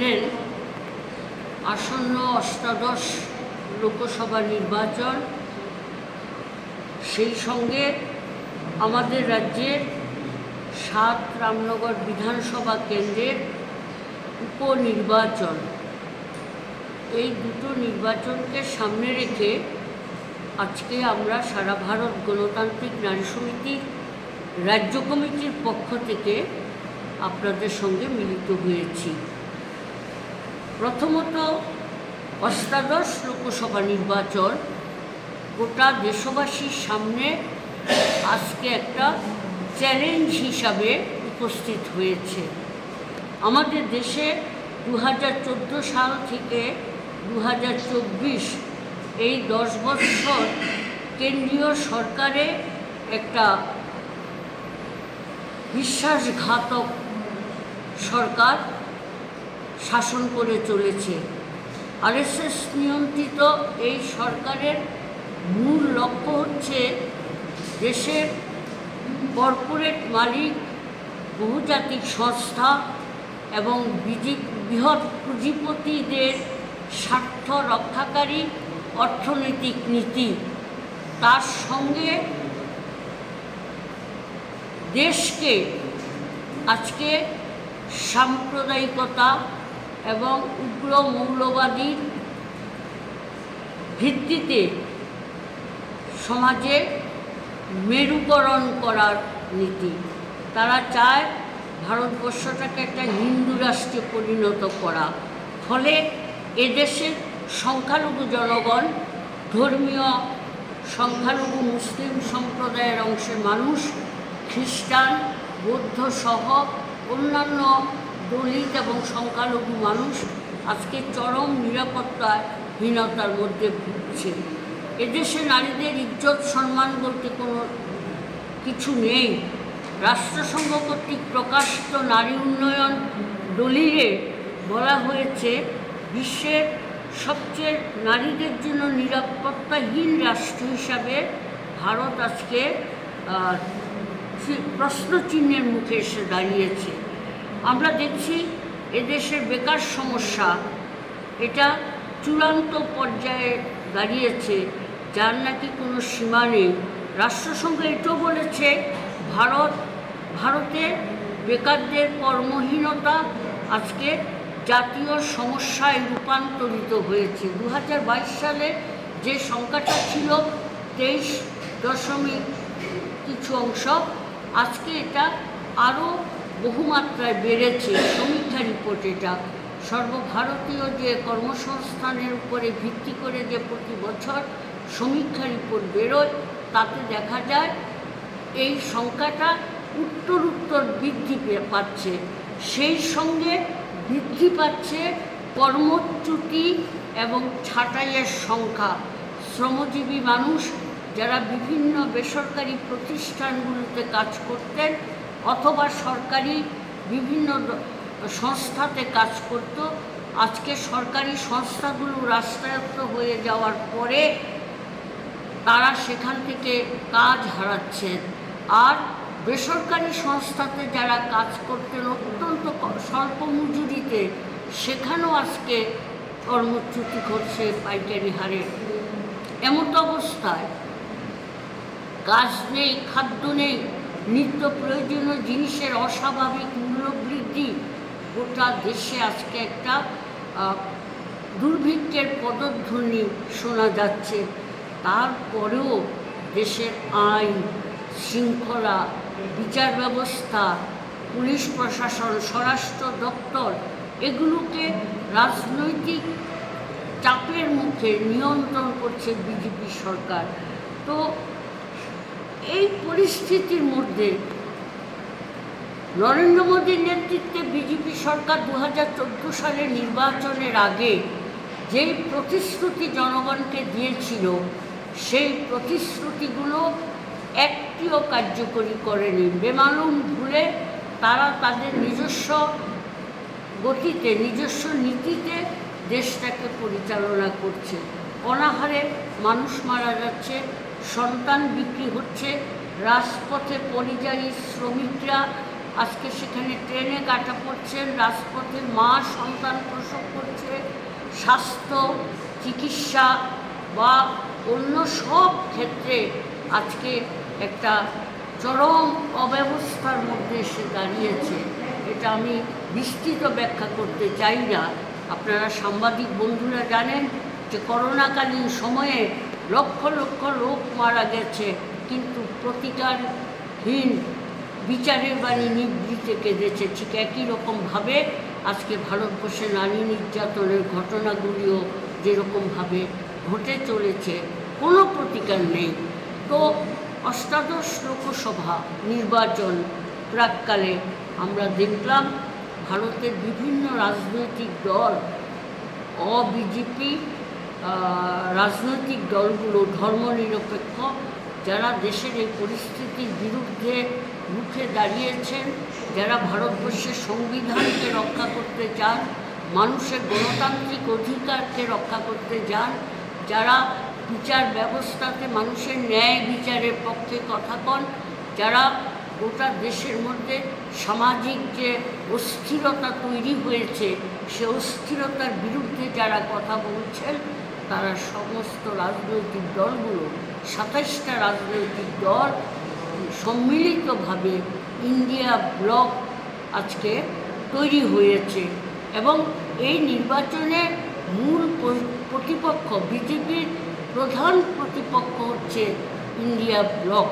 দেখলেন আসন্ন অষ্টাদশ লোকসভা নির্বাচন, সেই সঙ্গে আমাদের রাজ্যের সাত রামনগর বিধানসভা কেন্দ্রের উপনির্বাচন। এই দুটো নির্বাচনকে সামনে রেখে আজকে আমরা সারা ভারত গণতান্ত্রিক নারী সমিতি রাজ্য কমিটির পক্ষ থেকে আপনাদের সঙ্গে মিলিত হয়েছি। প্রথমত অষ্টাদশ লোকসভা নির্বাচন। গোটা দেশবাসীর সামনে আজকে একটা চ্যালেঞ্জ হিসাবে উপস্থিত হয়েছে। আমাদের দেশে দু হাজার চোদ্দ সাল থেকে দু হাজার চব্বিশ এই দশ বছর কেন্দ্রীয় সরকারে একটা বিশ্বাসঘাতক সরকার শাসন করে চলেছে। আরএসএস নিয়ন্ত্রিত এই সরকারের মূল লক্ষ্য হচ্ছে দেশের কর্পোরেট মালিক, বহুজাতিক সংস্থা এবং বৃহৎ পুঁজিপতিদের স্বার্থ রক্ষাকারী অর্থনৈতিক নীতি। তার সঙ্গে দেশকে আজকে সাম্প্রদায়িকতা এবং উগ্র মৌলবাদীর ভিত্তিতে সমাজে মেরুকরণ করার নীতি। তারা চায় ভারতবর্ষটাকে একটা হিন্দু রাষ্ট্রে পরিণত করা। ফলে এদেশের সংখ্যালঘু জনগণ, ধর্মীয় সংখ্যালঘু মুসলিম সম্প্রদায়ের অংশের মানুষ, খ্রিস্টান, বৌদ্ধ সহ অন্যান্য দলিত এবং সংখ্যালঘু মানুষ আজকে চরম নিরাপত্তাহীনতার মধ্যে ভুগছে। এদেশে নারীদের ইজ্জত, সম্মান বলতে কোনো কিছু নেই। রাষ্ট্রসংঘ কর্তৃক প্রকাশিত নারী উন্নয়ন দলিলে বলা হয়েছে, বিশ্বের সবচেয়ে নারীদের জন্য নিরাপত্তাহীন রাষ্ট্র হিসাবে ভারত আজকে প্রশ্নচিহ্নের মুখে এসে দাঁড়িয়েছে। আমরা দেখছি এদেশের বেকার সমস্যা। এটা চূড়ান্ত পর্যায়ে দাঁড়িয়েছে, যার নাকি কোনো সীমা নেই। রাষ্ট্রসংঘ এটাও বলেছে, ভারত, ভারতে বেকারদের কর্মহীনতা আজকে জাতীয় সমস্যায় রূপান্তরিত হয়েছে। দু হাজার বাইশ সালে যে সংখ্যাটা ছিল তেইশ দশমিক কিছু অংশ, আজকে এটা আরও বহুমাত্রায় বেড়েছে সমীক্ষা রিপোর্ট এটা। সর্বভারতীয় যে কর্মসংস্থানের উপরে ভিত্তি করে যে প্রতি বছর সমীক্ষা রিপোর্ট বেরোয়, তাতে দেখা যায় এই সংখ্যাটা উত্তর উত্তর বৃদ্ধি পাচ্ছে। সেই সঙ্গে বৃদ্ধি পাচ্ছে কর্মচ্যুতি এবং ছাঁটাইয়ের সংখ্যা। শ্রমজীবী মানুষ যারা বিভিন্ন বেসরকারি প্রতিষ্ঠানগুলোতে কাজ করতেন অথবা সরকারি বিভিন্ন সংস্থাতে কাজ করত। আজকে সরকারি সংস্থাগুলো রাষ্ট্রায়ত্ত হয়ে যাওয়ার পরে তারা সেখান থেকে কাজ হারাচ্ছেন। আর বেসরকারি সংস্থাতে যারা কাজ করতেন অত্যন্ত স্বল্প মজুরিতে, সেখানেও আজকে কর্মচ্যুতি ঘটছে পাইকারি হারে এমত অবস্থায় কাজ নেই, খাদ্য নেই নিত্য প্রয়োজনীয় জিনিসের অস্বাভাবিক মূল্যবৃদ্ধি গোটা দেশে আজকে একটা দুর্ভিক্ষের পদধ্বনি শোনা যাচ্ছে। তারপরেও দেশের আইন শৃঙ্খলা, বিচার ব্যবস্থা, পুলিশ প্রশাসন, স্বরাষ্ট্র দপ্তর, এগুলোকে রাজনৈতিক চাপের মুখে নিয়ন্ত্রণ করছে বিজেপি সরকার। তো এই পরিস্থিতির মধ্যে নরেন্দ্র মোদীর নেতৃত্বে বিজেপি সরকার দু হাজার সালের নির্বাচনের আগে যেই প্রতিশ্রুতি জনগণকে দিয়েছিল, সেই প্রতিশ্রুতিগুলো একটিও কার্যকরী করেনি। বেমালুম ভুলে তারা তাদের নিজস্ব গতিতে, নিজস্ব নীতিতে দেশটাকে পরিচালনা করছে। অনাহারে মানুষ মারা যাচ্ছে সন্তান বিক্রি হচ্ছে, রাজপথে পরিযায়ী শ্রমিকরা। আজকে সেখানে ট্রেনে কাটা পড়ছেন রাজপথে মা সন্তান প্রসব করছে, স্বাস্থ্য, চিকিৎসা বা অন্য সব ক্ষেত্রে আজকে একটা চরম অব্যবস্থার মধ্যে এসে দাঁড়িয়েছে। এটা আমি বিস্তৃত ব্যাখ্যা করতে চাই না। আপনারা সাংবাদিক বন্ধুরা জানেন যে করোনাকালীন সময়ে লক্ষ লক্ষ লোক মারা গেছে, কিন্তু প্রতিকারহীন বিচারের বাণী নিবৃতে কেঁদেছে ঠিক একই রকমভাবে আজকে ভারতবর্ষে নারী নির্যাতনের ঘটনাগুলিও যেরকমভাবে ঘটে চলেছে, কোনো প্রতিকার নেই। তো অষ্টাদশ লোকসভা নির্বাচন প্রাককালে আমরা দেখলাম ভারতের বিভিন্ন রাজনৈতিক দল, অবিজেপি রাজনৈতিক দলগুলো ধর্মনিরপেক্ষ, যারা দেশের এই পরিস্থিতির বিরুদ্ধে মুখে দাঁড়িয়েছেন, যারা ভারতবর্ষের সংবিধানকে রক্ষা করতে চান, মানুষের গণতান্ত্রিক অধিকারকে রক্ষা করতে চান, যারা বিচার ব্যবস্থাতে মানুষের ন্যায় বিচারের পক্ষে কথা কন যারা গোটা দেশের মধ্যে সামাজিক যে অস্থিরতা তৈরি হয়েছে, সে অস্থিরতার বিরুদ্ধে যারা কথা বলছেন তারা সমস্ত রাজনৈতিক দলগুলো সাতাশটা রাজনৈতিক দল সম্মিলিতভাবে ইন্ডিয়া ব্লক আজকে তৈরি হয়েছে এবং এই নির্বাচনে মূল প্রতিপক্ষ, বিজেপির প্রধান প্রতিপক্ষ হচ্ছে ইন্ডিয়া ব্লক।